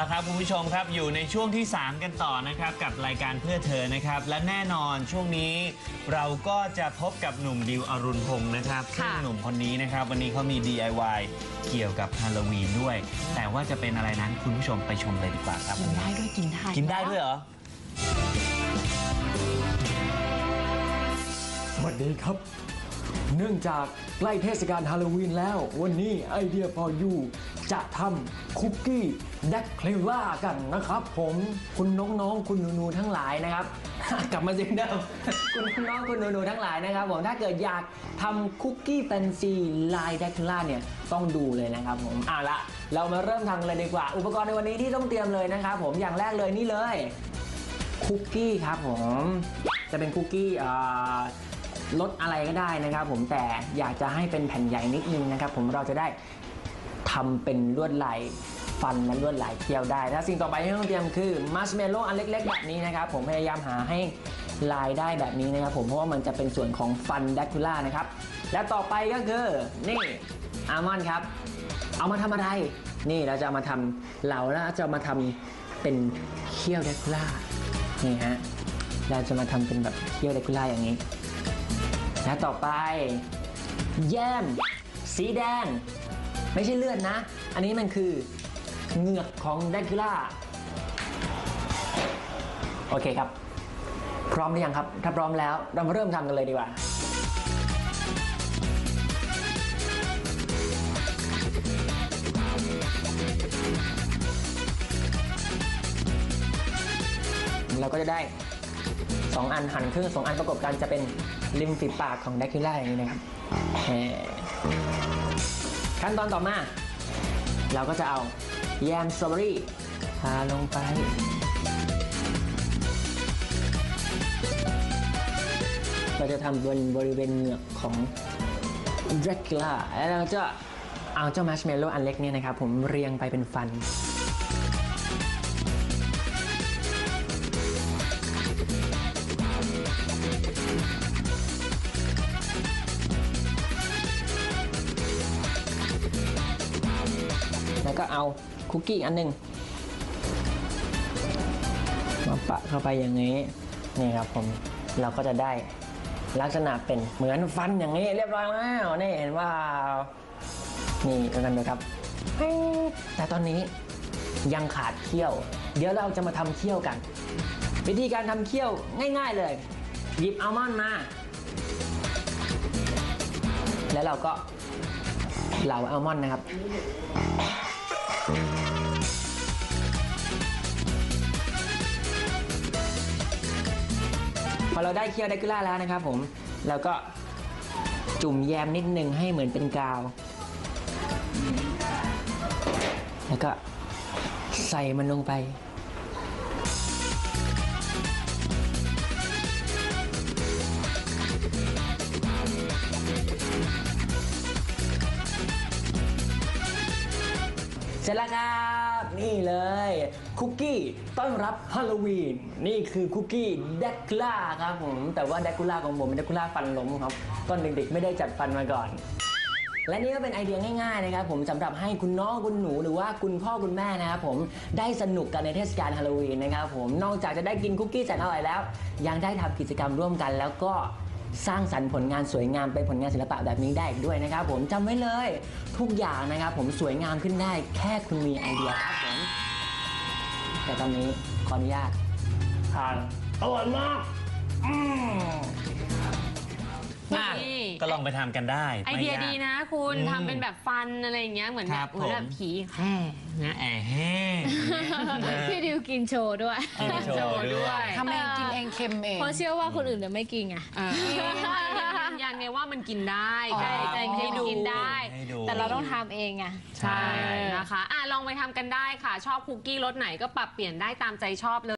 ละครับคุณผู้ชมครับอยู่ในช่วงที่ 3 กันต่อนะครับกับรายการเพื่อเธอนะครับ และแน่นอนช่วงนี้เราก็จะพบกับหนุ่มดิวอรุณพงศ์นะครับซึ่งหนุ่มคนนี้นะครับ วันนี้เขามี DIY เกี่ยวกับฮาโลวีนด้วย แต่ว่าจะเป็นอะไรนั้นคุณผู้ชมไปชมเลยดีกว่าครับ กินได้ด้วยกินได้กินได้ด้วยเหรอสวัสดีครับ เนื่องจาก ใกล้เทศกาลฮาโลวีนแล้ว วันนี้ไอเดียพอยู่จะทำคุกกี้แดกเคลล่ากันนะครับ ผมคุณน้องๆคุณหนูๆทั้งหลายนะครับ กลับมาเสียงเดิมคุณน้องคุณหนูๆทั้งหลายนะครับผมถ้าเกิดอยากทำคุกกี้แฟนซีลายแดกเคลล่าเนี่ยต้องดูเลยนะครับผมเอาละเรามาเริ่มทำเลยดีกว่า อุปกรณ์ในวันนี้ที่ต้องเตรียมเลยนะครับผมอย่างแรกเลยนี่เลยคุกกี้ครับผมจะเป็นคุกกี้ อ่ารสอะไรก็ได้นะครับ ผมแต่อยากจะให้เป็นแผ่นใหญ่นิดนึงนะครับ ผมเราจะได้ทำเป็นลวดลายฟันและลวดลายเคี้ยวได้และสิ่งต่อไปที่ต้องเตรียมคือมัชเมลโล่อันเล็ก ๆ แบบนี้นะครับ ผมพยายามหาให้ลายได้แบบนี้นะครับ ผมเพราะว่ามันจะเป็นส่วนของฟันแดกคูล่านะครับ และต่อไปก็คือนี่อาร์มอนด์ครับ เอามาทำอะไร นี่เราจะามาทำเราแล้วจะามาทำเป็นเคี้ยวแดกคูล่านี่ฮะเราจะมาทำเป็นแบบเคี่ยวเดคูล่าอย่างนี้ และต่อไป แยมสีแดง ไม่ใช่เลือดนะ อันนี้มันคือเหงือกของเดคูล่าโอเคครับ พร้อมหรือยังครับ ถ้าพร้อมแล้วเรามาเริ่มทำกันเลยดีกว่าเราก็จะได้ 2 อันหั่นครึ่งสองอันประกบกันจะเป็นริมฝีปากของแดคิล่าอย่างนี้นะครับแหมขั้นตอนต่อมา เราก็จะเอาแยมสตรอเบอรี่ทาลงไปเราจะทำบนบริเวณเหงือกของแดรกล่าแล้วเราจะเอาเจ้ามัชเมลโล่อันเล็กเนี่ยนะครับ ผมเรียงไปเป็นฟัน แล้วก็เอาคุกกี้อันหนึ่งมาปะเข้าไปอย่างนี้นี่ครับผมเราก็จะได้ลักษณะเป็นเหมือนฟันอย่างนี้เรียบร้อยแล้วนี่เห็นว่านี่กันกันเลยครับ แต่ตอนนี้ยังขาดเคี่ยว เดี๋ยวเราจะมาทำเคี่ยวกัน วิธีการทำเคี่ยวง่าย ๆเลย หยิบอัลมอนด์มา แล้วเราก็เหลาอัลมอนด์นะครับ พอเราได้เคี่ยวไดกุล่าแล้วนะครับผมแล้วก็จุ่มแยมนิดนึงให้เหมือนเป็นกาว แล้วก็ใส่มันลงไป สร็จแล้วครับนี่เลยคุกกี้ต้อนรับฮาโลวีนนี่คือคุกกี้แดกล่าครับผมแต่ว่าแดกล่าของผมเป็นแดกล่าฟันล้มครับตอนเด็กๆไม่ได้จัดฟันมาก่อน และนี่ก็เป็นไอเดียง่ายๆนะครับผมสำหรับให้คุณน้องคุณหนูหรือว่าคุณพ่อคุณแม่นะครับผมได้สนุกกันในเทศกาลฮาโลวีนนะครับผมนอกจากจะได้กินคุกกี้แสนอร่อยแล้ว ยังได้ทำกิจกรรมร่วมกันแล้วก็ สร้างสรรค์ผลงานสวยงามเป็นผลงานศิลปะแบบนี้ได้อีกด้วยนะครับ ผมจำไว้เลยทุกอย่างนะครับ ผมสวยงามขึ้นได้แค่คุณมีไอเดียครับผมแต่ตอนนี้ขออนุญาตทานอร่อยมากอืม ก็ลองไปทำกันได้ไอม่เดียาก ดีนะคุณอืมทำเป็นแบบฟันอะไรอย่างเงี้ยเหมือนคแบรับบเหมือนแบบผมผีแห่นะแอะแห้ง พี่ดิวกินโชว์ด้วย กินโชว์ด้วย ทำเองกินเองเค็มเอง เพราะเชื่อว่าคนอื่นจะไม่กินไง เออยืนยันไงว่ามันกินได้อ๋อใช่แต่ให้จริงดูๆกินได้ ให้ดู แต่เราต้องทำเองไง ใช่ นะคะอะลองไปทำกันได้ค่ะ ชอบคุกกี้รสไหนก็ปรับเปลี่ยนได้ตามใจชอบเลย